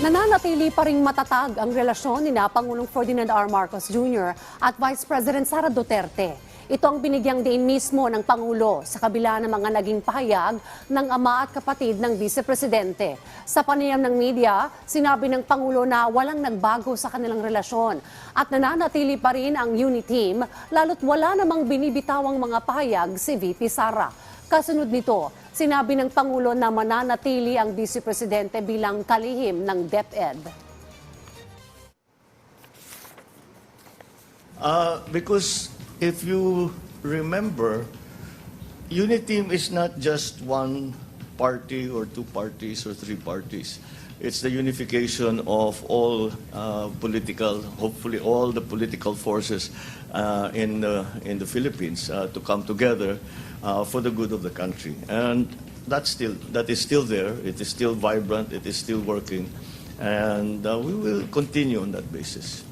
Nananatili pa ring matatag ang relasyon ni na Pangulong Ferdinand R. Marcos Jr. at Vice President Sara Duterte. Ito ang binigyang diin mismo ng Pangulo sa kabila ng mga naging pahayag ng ama at kapatid ng Vice Presidente. Sa panayam ng media, sinabi ng Pangulo na walang nagbago sa kanilang relasyon at nananatili pa rin ang unit team lalo't wala namang binibitawang mga pahayag si VP Sara. Kasunod nito, sinabi ng Pangulo na mananatili ang Vice Presidente bilang kalihim ng DepEd. Uh, because if you remember, unit team is not just one party or two parties or three parties. It's the unification of all uh, political, hopefully all the political forces uh, in the in the Philippines uh, to come together uh, for the good of the country. And that's still that is still there. It is still vibrant. It is still working, and uh, we will continue on that basis.